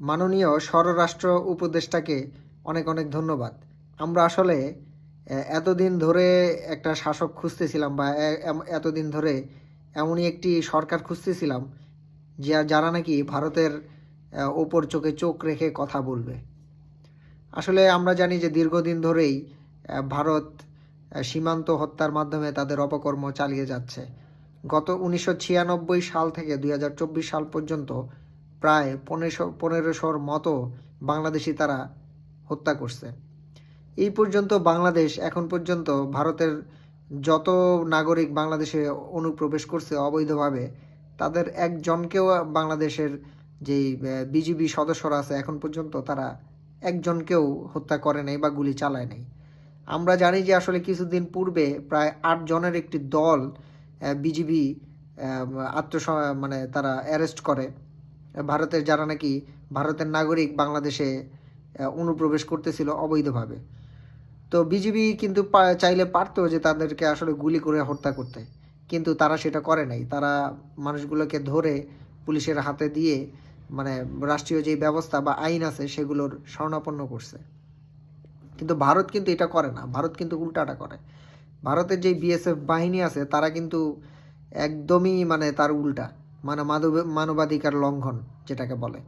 মাননীয় স্বরাষ্ট্র উপদেষ্টাকে অনেক অনেক ধন্যবাদ। আমরা আসলে এতদিন ধরে একটা শাসক খুঁজতেছিলাম বা এতদিন ধরে এমনই একটি সরকার খুঁজতেছিলাম, যা, যারা নাকি ভারতের ওপর চোখে চোখ রেখে কথা বলবে। আসলে আমরা জানি যে দীর্ঘদিন ধরেই ভারত সীমান্ত হত্যার মাধ্যমে তাদের অপকর্ম চালিয়ে যাচ্ছে। গত উনিশশো ছিয়ানব্বই সাল থেকে দুই হাজার চব্বিশ সাল পর্যন্ত প্রায় পনেরোশো, পনেরোশোর মতো বাংলাদেশি তারা হত্যা করছে। এই পর্যন্ত বাংলাদেশ এখন পর্যন্ত ভারতের যত নাগরিক বাংলাদেশে অনুপ্রবেশ করছে অবৈধভাবে, তাদের একজনকেও বাংলাদেশের যেই বিজিবি সদস্যরা আছে এখন পর্যন্ত তারা একজনকেও হত্যা করে নাই বা গুলি চালায় নাই। আমরা জানি যে আসলে কিছুদিন পূর্বে প্রায় আট জনের একটি দল বিজিবি আত্মস মানে তারা অ্যারেস্ট করে। ভারতের যারা নাকি ভারতের নাগরিক বাংলাদেশে অনুপ্রবেশ করতেছিল অবৈধভাবে। তো বিজিবি কিন্তু চাইলে পারতো যে তাদেরকে আসলে গুলি করে হত্যা করতে। কিন্তু তারা সেটা করে নাই। তারা মানুষগুলোকে ধরে পুলিশের হাতে দিয়ে মানে রাষ্ট্রীয় যে ব্যবস্থা বা আইন আছে সেগুলোর শরণাপন্ন করছে। কিন্তু ভারত কিন্তু এটা করে না। ভারত কিন্তু উল্টাটা করে। ভারতের যে বিএসএফ বাহিনী আছে, তারা কিন্তু একদমই মানে তার উল্টা। মানব মানবাধিকার লঙ্ঘন যেটাকে বলে।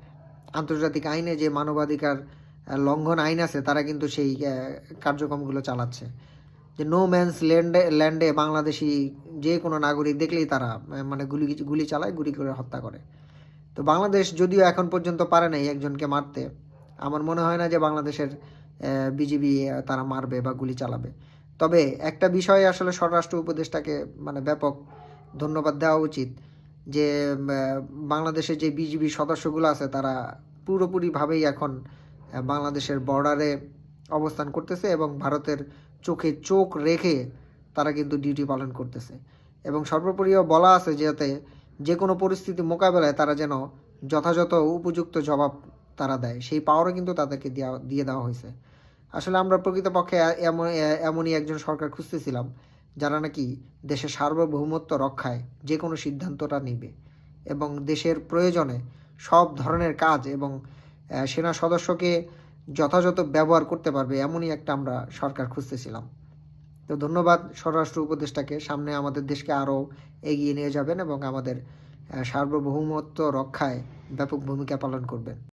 আন্তর্জাতিক আইনে যে মানবাধিকার লঙ্ঘন আইন আছে, তারা কিন্তু সেই কার্যক্রমগুলো চালাচ্ছে। যে নো ম্যানস ল্যান্ডে ল্যান্ডে বাংলাদেশি যে কোনো নাগরিক দেখলেই তারা মানে গুলি গুলি চালায়, গুলি করে হত্যা করে। তো বাংলাদেশ যদিও এখন পর্যন্ত পারে নাই একজনকে মারতে, আমার মনে হয় না যে বাংলাদেশের বিজিবি তারা মারবে বা গুলি চালাবে। তবে একটা বিষয়ে আসলে স্বরাষ্ট্র উপদেষ্টাকে মানে ব্যাপক ধন্যবাদ দেওয়া উচিত। যে বাংলাদেশের যে বিজিবি সদস্যগুলো আছে, তারা পুরোপুরিভাবেই এখন বাংলাদেশের বর্ডারে অবস্থান করতেছে এবং ভারতের চোখে চোখ রেখে তারা কিন্তু ডিউটি পালন করতেছে। এবং সর্বোপরিও বলা আছে যাতে যে কোনো পরিস্থিতি মোকাবেলায় তারা যেন যথাযথ উপযুক্ত জবাব তারা দেয়। সেই পাওয়ারও কিন্তু তাদেরকে দেওয়া, দিয়ে দেওয়া হয়েছে। আসলে আমরা প্রকৃতপক্ষে এমন, এমনই একজন সরকার খুঁজতেছিলাম। যারা নাকি দেশের সার্বভৌমত্ব রক্ষায় যে কোনো সিদ্ধান্তটা নেবে এবং দেশের প্রয়োজনে সব ধরনের কাজ এবং সেনা সদস্যকে যথাযথ ব্যবহার করতে পারবে এমনই একটা আমরা সরকার খুঁজতেছিলাম। তো ধন্যবাদ স্বরাষ্ট্র উপদেষ্টাকে। সামনে আমাদের দেশকে আরও এগিয়ে নিয়ে যাবেন এবং আমাদের সার্বভৌমত্ব রক্ষায় ব্যাপক ভূমিকা পালন করবেন।